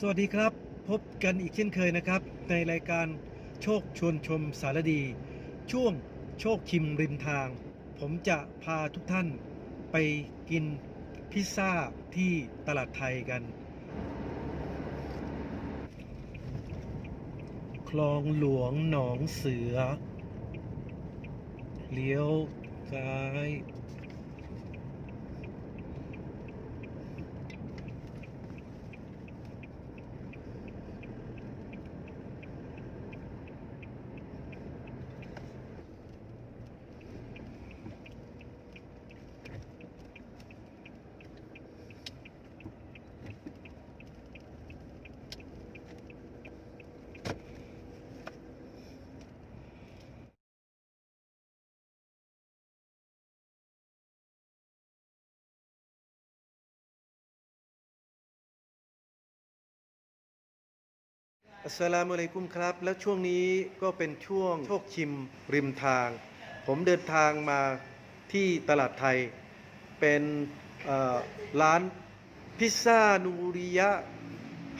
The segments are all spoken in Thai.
สวัสดีครับ พบกันอีกเช่นเคยนะครับ ในรายการโชคชวนชมสารดี ช่วงโชคชิมริมทาง ผมจะพาทุกท่านไปกินพิซซ่าที่ตลาดไทยกัน คลองหลวงหนองเสือ เลี้ยวซ้าย อัสสลามุอะลัยกุมครับ แล้วช่วงนี้ก็เป็นช่วงโชคชิมริมทาง ผมเดินทางมาที่ตลาดไทย เป็นเอ่อร้านพิซซ่านูริยะ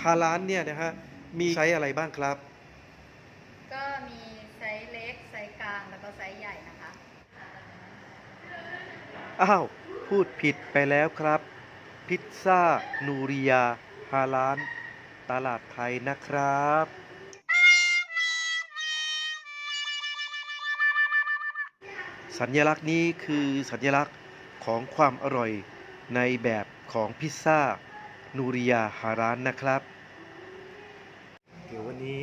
ฮาร้านเนี่ยนะฮะ มีไซส์อะไรบ้างครับ ก็มีไซส์เล็ก ไซส์กลาง แล้วก็ไซส์ใหญ่นะคะ อ้าว พูดผิดไปแล้วครับ พิซซ่านูริยาฮาร้าน ตลาดไทยนะครับ สัญลักษณ์นี้คือสัญลักษณ์ของความอร่อยในแบบของพิซซ่า นูริยาฮารานนะครับ เดี๋ยววันนี้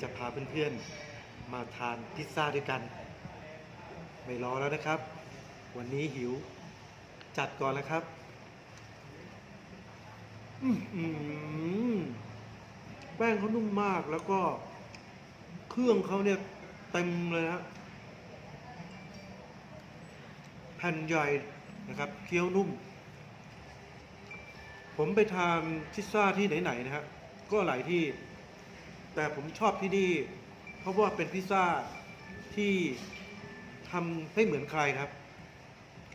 จะพาเพื่อนๆ มาทานพิซซ่าด้วยกัน ไม่รอแล้วนะครับ วันนี้หิว จัดก่อนแล้วครับ อื้อหือ แป้งเขานุ่มมากแล้วก็เครื่องเขาเนี่ยเต็มเลยนะแผ่นใหญ่นะครับเคี้ยวนุ่ม ผมไปทานพิซซ่าที่ไหนๆนะฮะก็หลายที่ แต่ผมชอบที่นี่ เพราะว่าเป็นพิซซ่าที่ทำไม่เหมือนใครครับ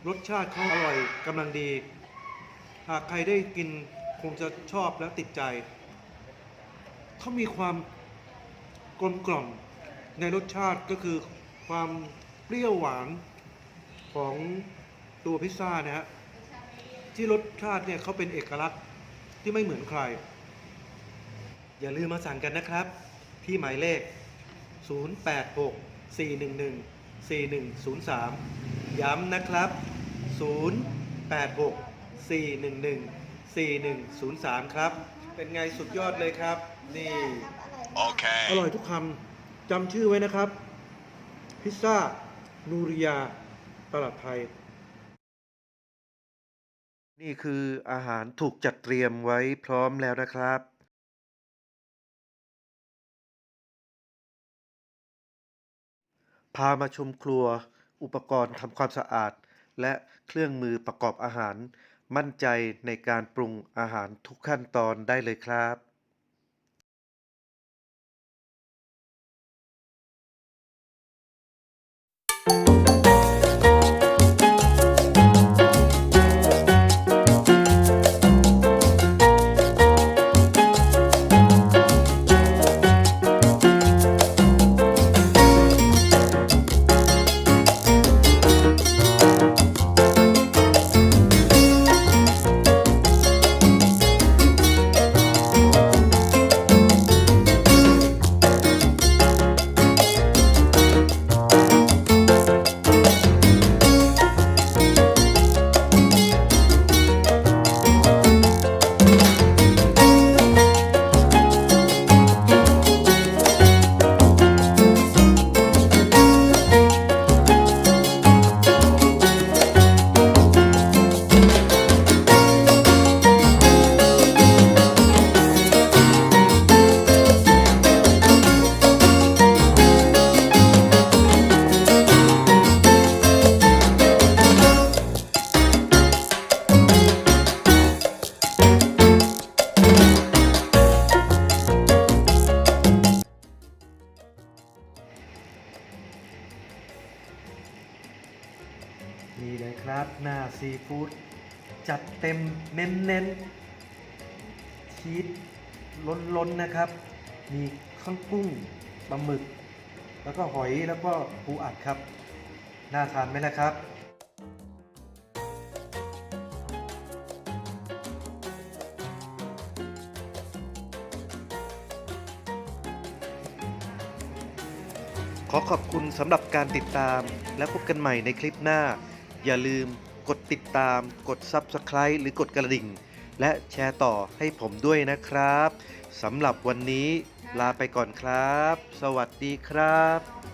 รสชาติเขาอร่อยกำลังดี หากใครได้กินคงจะชอบและติดใจ เขามีความกลมกล่อมในรสชาติก็คือความเปรี้ยวหวานของตัวพิซซ่านะฮะที่รสชาติเนี่ยเขาเป็นเอกลักษณ์ที่ไม่เหมือนใคร อย่าลืมมาสั่งกันนะครับ ที่หมายเลข 086 411 4103 ย้ำนะครับ 086 411 4103 ครับ เป็นไงสุดยอดเลยครับ นี่อ Okay. ร่อยทุกคำจำชื่อไว้นะครับ พิซซ่า นูริยา ตลาดไทย นี่คืออาหารถูกจัดเตรียมไว้พร้อมแล้วนะครับพามาชมครัว อุปกรณ์ทำความสะอาด และเครื่องมือประกอบอาหาร มั่นใจในการปรุงอาหารทุกขั้นตอนได้เลยครับ รับหน้าซีฟู้ดจัดเต็มเน้นเน้นๆชีสล้นๆนะครับ มีข้างกุ้งปลาหมึก แล้วก็หอยแล้วก็ปูอัดครับ น่าทานไหมล่ะครับขอขอบคุณสำหรับการติดตามและพบกันใหม่ในคลิปหน้า อย่าลืมกดติดตาม กด Subscribe หรือกดกระดิ่ง และแชร์ต่อให้ผมด้วยนะครับสำหรับวันนี้ลาไปก่อนครับ สวัสดีครับ